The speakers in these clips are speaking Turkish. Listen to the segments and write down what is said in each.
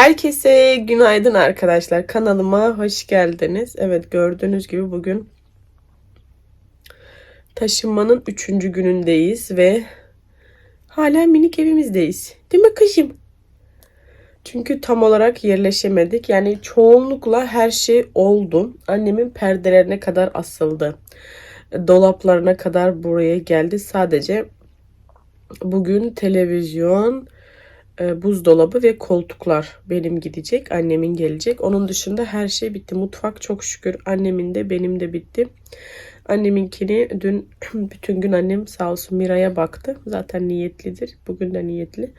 Herkese günaydın arkadaşlar. Kanalıma hoş geldiniz. Evet gördüğünüz gibi bugün taşınmanın 3. günündeyiz ve hala minik evimizdeyiz. Değil mi kızım? Çünkü tam olarak yerleşemedik. Yani çoğunlukla her şey oldu. Annemin perdelerine kadar asıldı. Dolaplarına kadar buraya geldi. Sadece bugün televizyon, e, buzdolabı ve koltuklar benim gidecek. Annemin gelecek. Onun dışında her şey bitti. Mutfak çok şükür annemin de benim de bitti. Anneminkini dün bütün gün annem sağ olsun Mira'ya baktı. Zaten niyetlidir. Bugün de niyetli.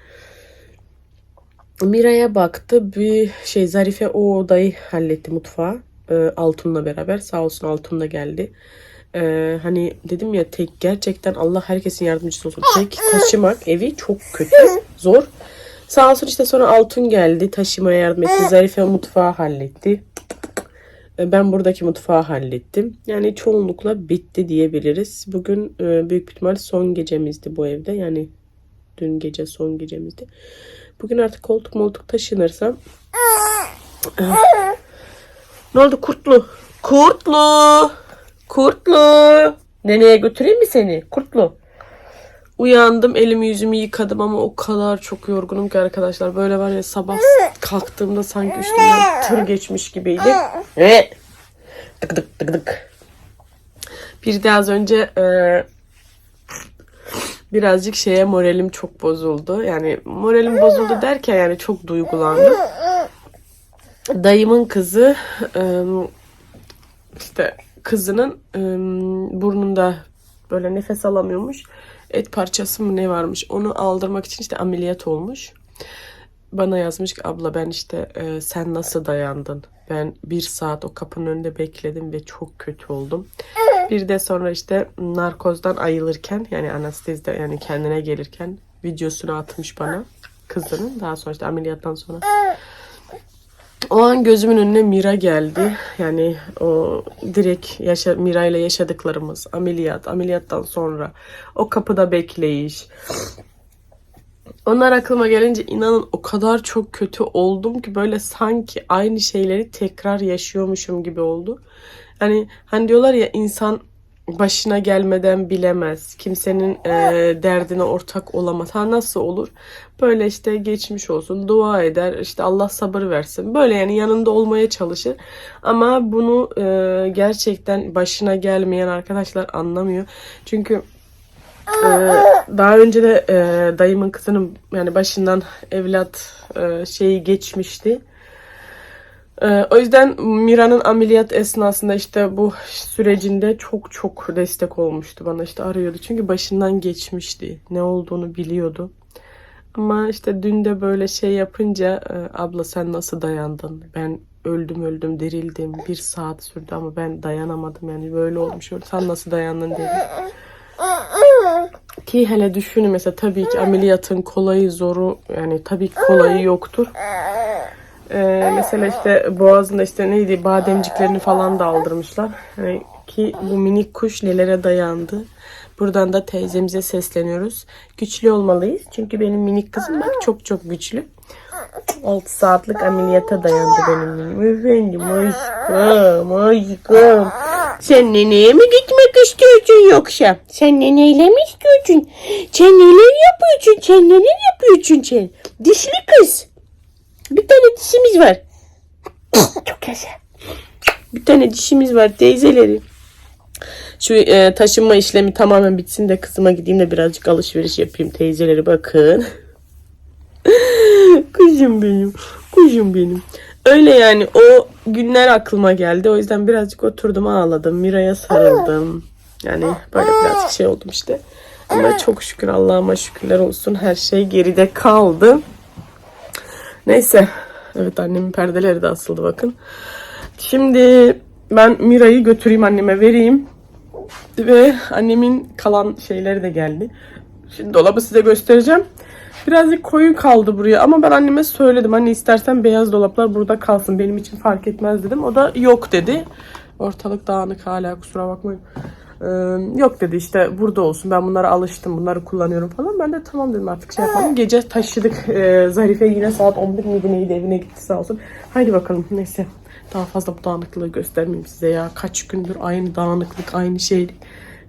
Mira'ya baktı. Bir şey Zarife o odayı halletti mutfağı. E, Altun'la beraber. Sağ olsun Altun da geldi. E, hani dedim ya tek gerçekten Allah herkesin yardımcısı olsun. Tek taşımak evi çok kötü. Zor. Sağ olsun işte sonra Altun geldi. Taşımaya yardım etti. Zarife mutfağı halletti. E, Ben buradaki mutfağı hallettim. Yani çoğunlukla bitti diyebiliriz. Bugün e, büyük ihtimal son gecemizdi bu evde. Yani dün gece son gecemizdi. Bugün artık koltuk moltuk taşınırsam. ne oldu kurtlu? Kurtlu! Kurtlu! Neneye götüreyim mi seni? Kurtlu. Uyandım elimi yüzümü yıkadım ama o kadar çok yorgunum ki arkadaşlar. Böyle var ya sabah kalktığımda sanki üstümden tır geçmiş gibiydi. Tık tık tık tık. Bir de az önce e, birazcık şeye moralim çok bozuldu. Yani moralim bozuldu derken yani çok duygulandım. Dayımın kızı e, işte kızının e, burnunda böyle nefes alamıyormuş. Et parçası mı ne varmış onu aldırmak için işte ameliyat olmuş. Bana yazmış ki abla ben işte e, sen nasıl dayandın? Ben bir saat o kapının önünde bekledim ve çok kötü oldum. Bir de sonra işte narkozdan ayılırken yani anestezide yani kendine gelirken videosunu atmış bana kızının. Daha sonra işte ameliyattan sonra. O an gözümün önüne Mira geldi. Yani o direkt yaşa, Mira ile yaşadıklarımız, ameliyat, ameliyattan sonra o kapıda bekleyiş. Onlar aklıma gelince inanın o kadar çok kötü oldum ki böyle sanki aynı şeyleri tekrar yaşıyormuşum gibi oldu. Hani hani diyorlar ya insan başına gelmeden bilemez. Kimsenin e, derdine ortak olamaz. Ha nasıl olur? Böyle işte geçmiş olsun, dua eder, işte Allah sabır versin. Böyle yani yanında olmaya çalışır. Ama bunu e, gerçekten başına gelmeyen arkadaşlar anlamıyor. Çünkü e, daha önce de e, dayımın kızının yani başından evlat e, şeyi geçmişti. Ee, o yüzden Mira'nın ameliyat esnasında işte bu sürecinde çok çok destek olmuştu bana işte arıyordu. Çünkü başından geçmişti. Ne olduğunu biliyordu. Ama işte dün de böyle şey yapınca e, abla sen nasıl dayandın? Ben öldüm öldüm dirildim. Bir saat sürdü ama ben dayanamadım yani böyle olmuş. Sen nasıl dayandın dedi. Ki hele düşünün mesela tabii ki ameliyatın kolayı zoru yani tabii ki kolayı yoktur. Ee, mesela işte boğazında işte neydi bademciklerini falan da aldırmışlar. Hani ki bu minik kuş nelere dayandı. Buradan da teyzemize sesleniyoruz. Güçlü olmalıyız. Çünkü benim minik kızım bak çok çok güçlü. 6 saatlik ameliyata dayandı benim. Efendim aşkım aşkım. Sen neneye mi gitmek istiyorsun yoksa? Sen neneyle mi istiyorsun? Sen neler yapıyorsun? Sen neler yapıyorsun sen? Dişli kız. Bir tane dişimiz var. Çok yaşa. Bir tane dişimiz var teyzeleri. Şu e, taşınma işlemi tamamen bitsin de kızıma gideyim de birazcık alışveriş yapayım teyzeleri bakın. kuşum benim. Kuşum benim. Öyle yani o günler aklıma geldi. O yüzden birazcık oturdum ağladım. Mira'ya sarıldım. Yani böyle birazcık şey oldum işte. Ama çok şükür Allah'ıma şükürler olsun her şey geride kaldı. Neyse. Evet annemin perdeleri de asıldı bakın. Şimdi ben Mira'yı götüreyim anneme vereyim. Ve annemin kalan şeyleri de geldi. Şimdi dolabı size göstereceğim. Birazcık koyu kaldı buraya ama ben anneme söyledim. Anne istersen beyaz dolaplar burada kalsın. Benim için fark etmez dedim. O da yok dedi. Ortalık dağınık hala kusura bakmayın. Ee, yok dedi işte burada olsun ben bunlara alıştım bunları kullanıyorum falan. Ben de tamam dedim artık şey yapalım. Gece taşıdık ee, Zarife yine saat 11 miydi neydi evine gitti sağ olsun. Haydi bakalım neyse. Daha fazla bu dağınıklığı göstermeyeyim size ya. Kaç gündür aynı dağınıklık aynı şeylik.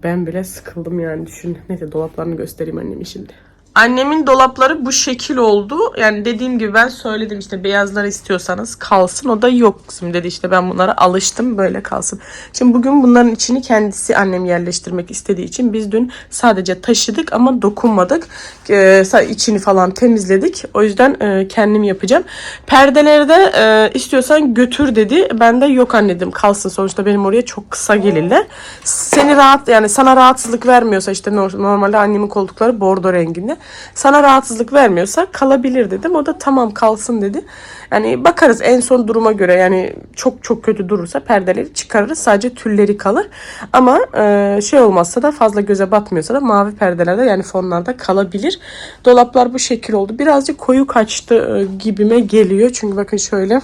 Ben bile sıkıldım yani düşün. Neyse dolaplarını göstereyim annemin şimdi. Annemin dolapları bu şekil oldu. Yani dediğim gibi ben söyledim işte beyazları istiyorsanız kalsın. O da yok kızım dedi işte ben bunlara alıştım böyle kalsın. Şimdi bugün bunların içini kendisi annem yerleştirmek istediği için biz dün sadece taşıdık ama dokunmadık. Ee, içini falan temizledik. O yüzden e, kendim yapacağım. Perdeleri de e, istiyorsan götür dedi. Ben de yok anne dedim kalsın. Sonuçta benim oraya çok kısa gelirler. Seni rahat yani sana rahatsızlık vermiyorsa işte nor- normalde annemin koltukları bordo renginde. Sana rahatsızlık vermiyorsa kalabilir dedim. O da tamam kalsın dedi. Yani bakarız en son duruma göre yani çok çok kötü durursa perdeleri çıkarırız. Sadece tülleri kalır. Ama e, şey olmazsa da fazla göze batmıyorsa da mavi perdelerde yani fonlarda kalabilir. Dolaplar bu şekil oldu. Birazcık koyu kaçtı e, gibime geliyor. Çünkü bakın şöyle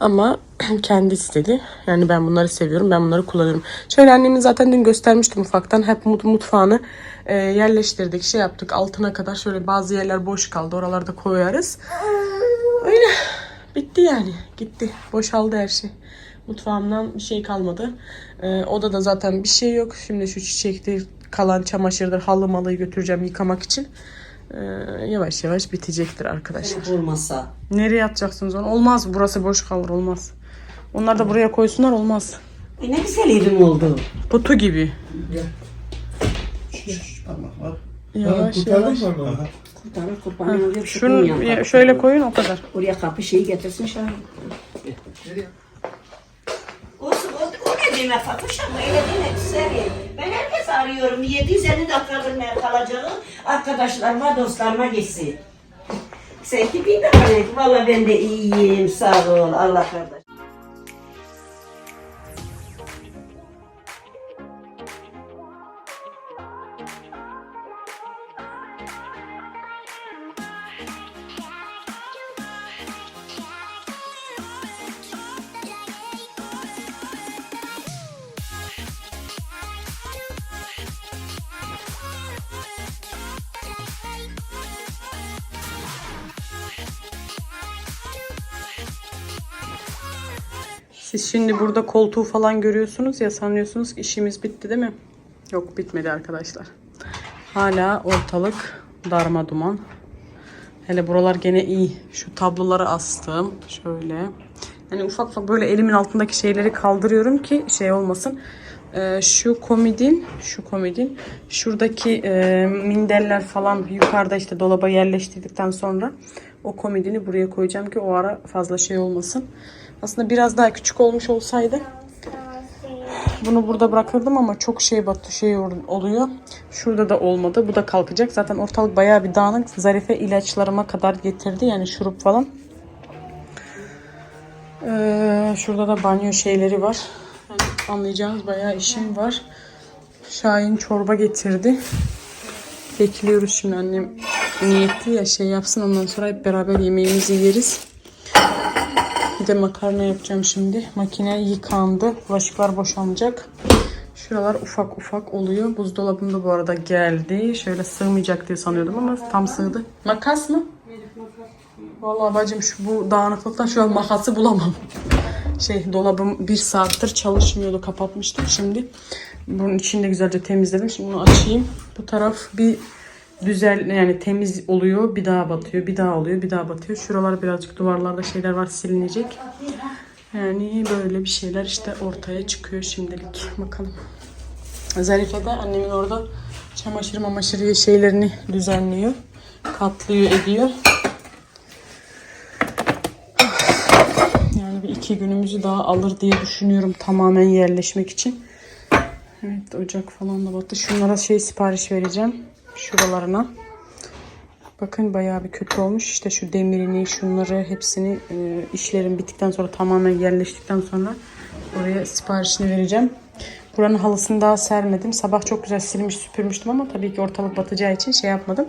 ama kendi istedi. Yani ben bunları seviyorum. Ben bunları kullanıyorum. Şöyle annemin zaten dün göstermiştim ufaktan. Hep mut mutfağını e, yerleştirdik. Şey yaptık altına kadar. Şöyle bazı yerler boş kaldı. Oralarda koyarız. Öyle. Bitti yani. Gitti. Boşaldı her şey. Mutfağımdan bir şey kalmadı. E, odada zaten bir şey yok. Şimdi şu çiçektir, kalan çamaşırdır, halı malıyı götüreceğim yıkamak için. E, yavaş yavaş bitecektir arkadaşlar. Olmasa. Nereye atacaksınız onu? Olmaz. Burası boş kalır. Olmaz. Onlar da buraya koysunlar. Olmaz. E ne güzel evim oldu. Kutu gibi. Parmak var. Yavaş kurtardın yavaş. parmağı. Kurtarır kurbanı oraya bir Şunu ya. ya- şöyle koyun o kadar. Oraya kapı şeyi getirsin şöyle. Olsun o, o ne demek Fatoş ama öyle demek güzel. Ben herkes arıyorum. 750 dakikadır ben kalacağım. Arkadaşlarıma, dostlarıma gitsin. Sen tipin de bana. Valla ben de iyiyim. Sağ ol. Allah kardeş. Siz şimdi burada koltuğu falan görüyorsunuz ya sanıyorsunuz işimiz bitti değil mi? Yok bitmedi arkadaşlar. Hala ortalık darma duman. Hele buralar gene iyi. Şu tabloları astım. Şöyle. Hani ufak ufak böyle elimin altındaki şeyleri kaldırıyorum ki şey olmasın. Ee, şu komodin, şu komodin, şuradaki e, minderler falan yukarıda işte dolaba yerleştirdikten sonra o komodini buraya koyacağım ki o ara fazla şey olmasın. Aslında biraz daha küçük olmuş olsaydı bunu burada bırakırdım ama çok şey batı şey oluyor. Şurada da olmadı. Bu da kalkacak. Zaten ortalık bayağı bir dağınık. Zarife ilaçlarıma kadar getirdi. Yani şurup falan. Ee, şurada da banyo şeyleri var. Anlayacağınız bayağı işim var. Şahin çorba getirdi. Bekliyoruz şimdi annem niyetli ya şey yapsın ondan sonra hep beraber yemeğimizi yeriz. Bir de makarna yapacağım şimdi. Makine yıkandı. Bulaşıklar boşalacak. Şuralar ufak ufak oluyor. Buzdolabım da bu arada geldi. Şöyle sığmayacak diye sanıyordum ama tam sığdı. Makas mı? Vallahi bacım şu bu dağınıklıktan şu an makası bulamam. Şey dolabım bir saattir çalışmıyordu. Kapatmıştım şimdi. Bunun içini de güzelce temizledim. Şimdi bunu açayım. Bu taraf bir güzel yani temiz oluyor. Bir daha batıyor. Bir daha oluyor. Bir daha batıyor. Şuralar birazcık duvarlarda şeyler var silinecek. Yani böyle bir şeyler işte ortaya çıkıyor şimdilik. Bakalım. Zarife de annemin orada çamaşır mamaşır şeylerini düzenliyor. Katlıyor ediyor. Yani bir iki günümüzü daha alır diye düşünüyorum tamamen yerleşmek için. Evet ocak falan da battı. Şunlara şey sipariş vereceğim. Şuralarına. Bakın bayağı bir kötü olmuş. İşte şu demirini, şunları hepsini e, işlerim bittikten sonra tamamen yerleştikten sonra oraya siparişini vereceğim. Buranın halısını daha sermedim. Sabah çok güzel silmiş süpürmüştüm ama tabii ki ortalık batacağı için şey yapmadım.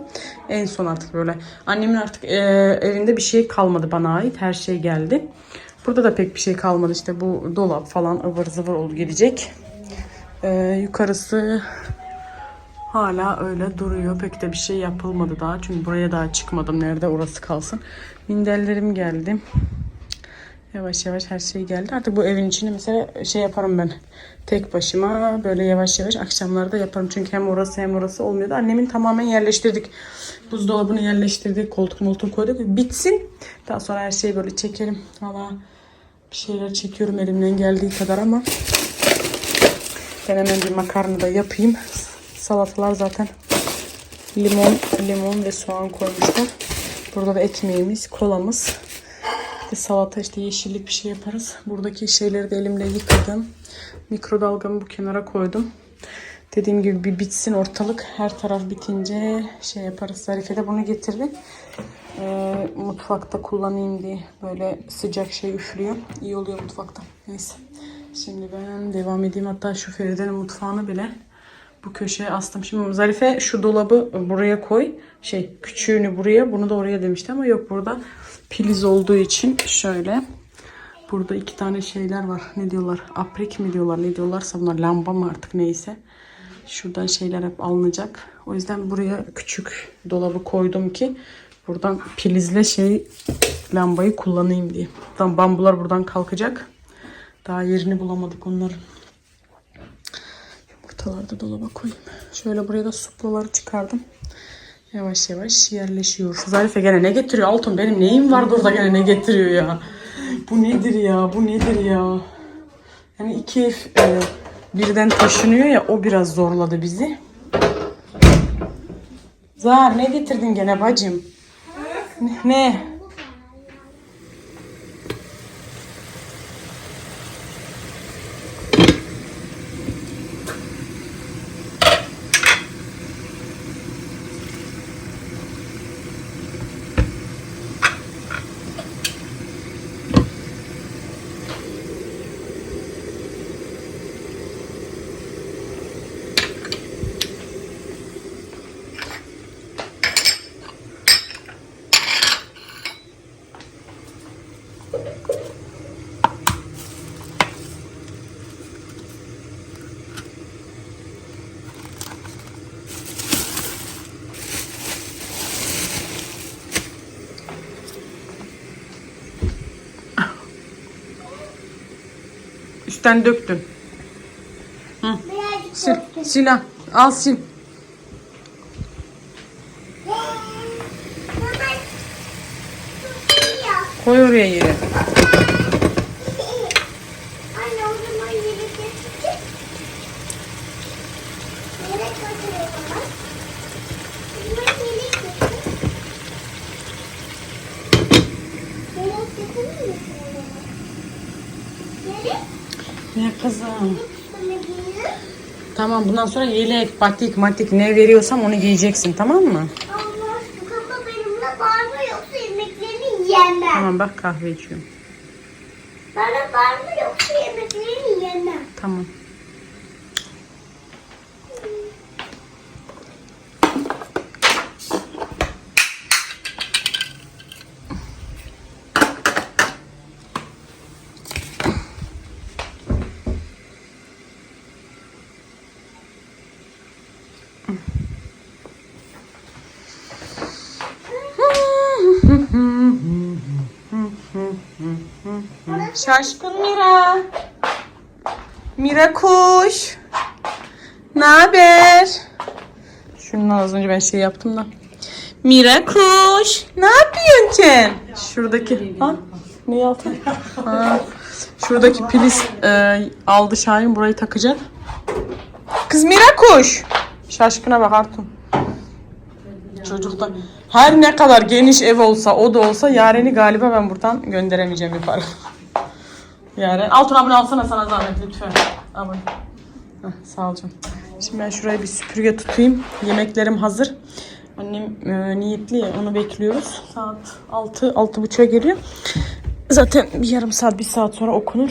En son artık böyle. Annemin artık e, evinde bir şey kalmadı bana ait. Her şey geldi. Burada da pek bir şey kalmadı. İşte bu dolap falan ıvır zıvır oldu gelecek. Ee, yukarısı hala öyle duruyor. Pek de bir şey yapılmadı daha. Çünkü buraya daha çıkmadım. Nerede orası kalsın. Minderlerim geldi. Yavaş yavaş her şey geldi. Artık bu evin içini mesela şey yaparım ben. Tek başıma böyle yavaş yavaş akşamlarda yaparım. Çünkü hem orası hem orası olmuyordu. Annemin tamamen yerleştirdik. Buzdolabını yerleştirdik. Koltuk moltuk koyduk. Bitsin. Daha sonra her şeyi böyle çekelim. Valla bir şeyler çekiyorum elimden geldiği kadar ama ben hemen bir makarna da yapayım. Salatalar zaten limon, limon ve soğan koymuşlar. Burada da ekmeğimiz, kolamız. Bir salata işte yeşillik bir şey yaparız. Buradaki şeyleri de elimle yıkadım. Mikrodalgamı bu kenara koydum. Dediğim gibi bir bitsin ortalık. Her taraf bitince şey yaparız. Zarife de bunu getirdi. Ee, mutfakta kullanayım diye böyle sıcak şey üflüyor. İyi oluyor mutfakta. Neyse. Şimdi ben devam edeyim. Hatta şu Feride'nin mutfağını bile bu köşeye astım. Şimdi Zarife şu dolabı buraya koy. Şey küçüğünü buraya bunu da oraya demişti ama yok burada piliz olduğu için şöyle. Burada iki tane şeyler var. Ne diyorlar? Aprik mi diyorlar? Ne diyorlarsa bunlar lamba mı artık neyse. Şuradan şeyler hep alınacak. O yüzden buraya küçük dolabı koydum ki buradan prizle şey lambayı kullanayım diye. Buradan bambular buradan kalkacak. Daha yerini bulamadık onların. Yumurtaları da dolaba koyayım. Şöyle buraya da suplaları çıkardım. Yavaş yavaş yerleşiyor. Zarife gene ne getiriyor? Altın benim neyim var burada gene ne getiriyor ya? Bu nedir ya? Bu nedir ya? Yani iki ev e, birden taşınıyor ya o biraz zorladı bizi. Zar ne getirdin gene bacım? Ne? Üstten döktün. Birazcık Sil, döktüm. sil al. Al sil. Ya. Koy oraya yere. Anne o zaman yeri kesecek. Yere koyuyor o zaman. O zaman yere kesecek. Yere kesebilir misin o zaman? Yere Ne kızım? böyle giyiyor. Tamam bundan sonra yelek, batik, matik ne veriyorsam onu giyeceksin tamam mı? Allah kafa benimle bağırma yoksa yemeklerini yemem. Tamam bak kahve içiyorum. Bana bağırma yoksa yemeklerini yemem. Tamam. Şaşkın Mira. Mira kuş. Ne haber? Şunun az önce ben şey yaptım da. Mira kuş. Ne yapıyorsun sen? Şuradaki. Ha? Ne altın? Ha. Şuradaki priz e, aldı Şahin burayı takacak. Kız Mira kuş. Şaşkına bak Artun. Çocukta her ne kadar geniş ev olsa o da olsa Yaren'i galiba ben buradan gönderemeyeceğim yukarı. Yaren. Altın abone alsana sana zahmet lütfen. Abone. Sağ ol canım. Şimdi ben şuraya bir süpürge tutayım. Yemeklerim hazır. Annem e, niyetli ya onu bekliyoruz. Saat 6 6.30'a geliyor. Zaten bir yarım saat bir saat sonra okunur.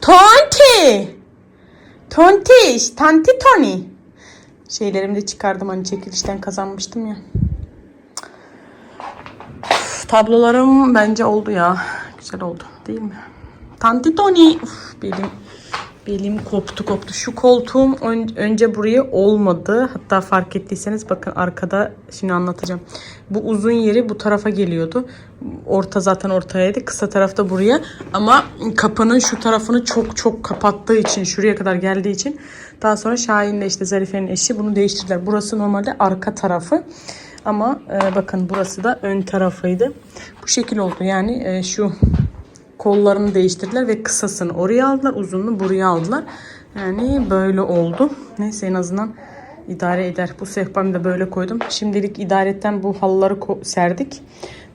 Tonti! Tontiş! Tanti Tony! Şeylerimi de çıkardım hani çekilişten kazanmıştım ya. Tablolarım bence oldu ya. Güzel oldu değil mi? Tanti Tony. Uf, benim Belim koptu koptu. Şu koltuğum ön- önce buraya olmadı. Hatta fark ettiyseniz bakın arkada şimdi anlatacağım. Bu uzun yeri bu tarafa geliyordu. Orta zaten ortayaydı. Kısa tarafta buraya. Ama kapının şu tarafını çok çok kapattığı için şuraya kadar geldiği için daha sonra Şahin'le işte Zarife'nin eşi bunu değiştirdiler. Burası normalde arka tarafı. Ama e, bakın burası da ön tarafıydı. Bu şekil oldu. Yani e, şu kollarını değiştirdiler ve kısasını oraya aldılar, uzunluğunu buraya aldılar. Yani böyle oldu. Neyse en azından idare eder. Bu sehpamı da böyle koydum. Şimdilik idaretten bu halıları serdik.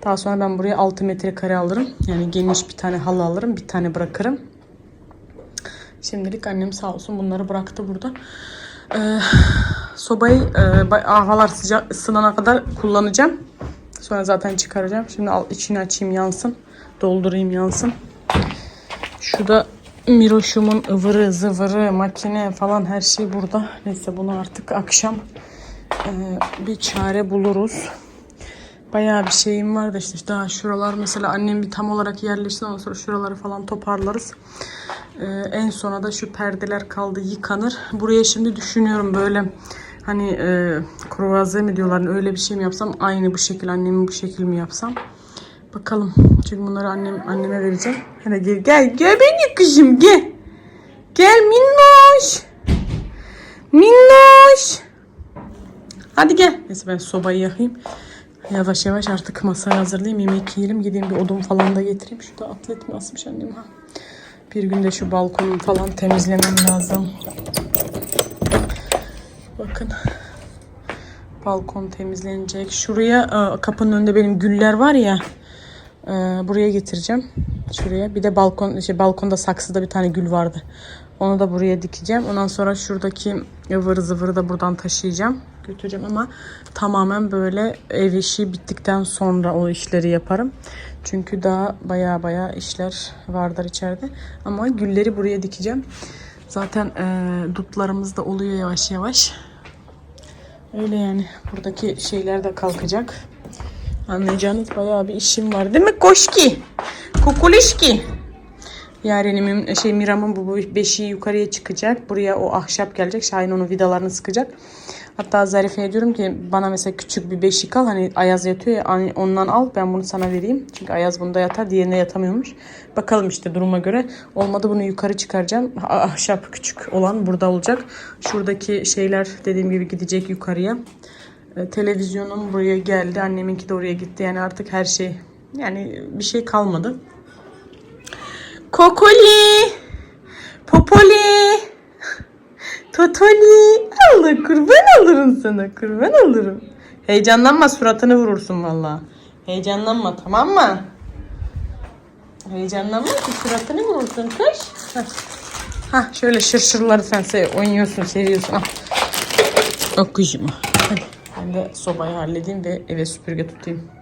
Daha sonra ben buraya 6 metrekare alırım. Yani geniş bir tane halı alırım. Bir tane bırakırım. Şimdilik annem sağ olsun bunları bıraktı burada. Ee, sobayı e, havalar sıcak ısınana kadar kullanacağım. Sonra zaten çıkaracağım. Şimdi al, içini açayım yansın. Doldurayım yansın. Şurada Miroş'umun ıvırı zıvırı makine falan her şey burada. Neyse bunu artık akşam e, bir çare buluruz. Bayağı bir şeyim var da işte daha şuralar mesela annem bir tam olarak yerleşsin ondan sonra şuraları falan toparlarız. Ee, en sona da şu perdeler kaldı yıkanır. Buraya şimdi düşünüyorum böyle hani e, kruvaze mi diyorlar öyle bir şey mi yapsam aynı bu şekil annemin bu şekil mi yapsam. Bakalım. Çünkü bunları annem anneme vereceğim. Hadi gel gel gel benim kızım gel. Gel minnoş. Minnoş. Hadi gel. Neyse ben sobayı yakayım. Yavaş yavaş artık masayı hazırlayayım. Yemek yiyelim. Gideyim bir odun falan da getireyim. Şurada atlet mi asmış annem ha. Bir günde şu balkonu falan temizlemem lazım. Bakın. Balkon temizlenecek. Şuraya e, kapının önünde benim güller var ya. E, buraya getireceğim. Şuraya. Bir de balkon şey balkonda saksıda bir tane gül vardı. Onu da buraya dikeceğim. Ondan sonra şuradaki ıvır zıvırı da buradan taşıyacağım. Götüreceğim ama tamamen böyle ev işi bittikten sonra o işleri yaparım. Çünkü daha baya baya işler vardır içeride. Ama gülleri buraya dikeceğim. Zaten e, dutlarımız da oluyor yavaş yavaş. Öyle yani. Buradaki şeyler de kalkacak. Anlayacağınız bayağı bir işim var. Değil mi Koşki? Kukulişki. Yarenimin şey Miram'ın bu beşiği yukarıya çıkacak. Buraya o ahşap gelecek. Şahin onun vidalarını sıkacak. Hatta Zarife'ye diyorum ki bana mesela küçük bir beşik al. Hani Ayaz yatıyor ya hani ondan al ben bunu sana vereyim. Çünkü Ayaz bunda yatar diğerine yatamıyormuş. Bakalım işte duruma göre. Olmadı bunu yukarı çıkaracağım. Ah- Ahşap küçük olan burada olacak. Şuradaki şeyler dediğim gibi gidecek yukarıya. E, televizyonum buraya geldi. Anneminki de oraya gitti. Yani artık her şey yani bir şey kalmadı. Kokoli. Popoli. Totoli. Allah kurban olurum sana. Kurban olurum. Heyecanlanma suratını vurursun valla. Heyecanlanma tamam mı? Heyecanlanma ki suratını vurursun kış. Hah. Hah şöyle şırşırları sen se- oynuyorsun seviyorsun. Ah. O kuşum. Hadi ben de sobayı halledeyim ve eve süpürge tutayım.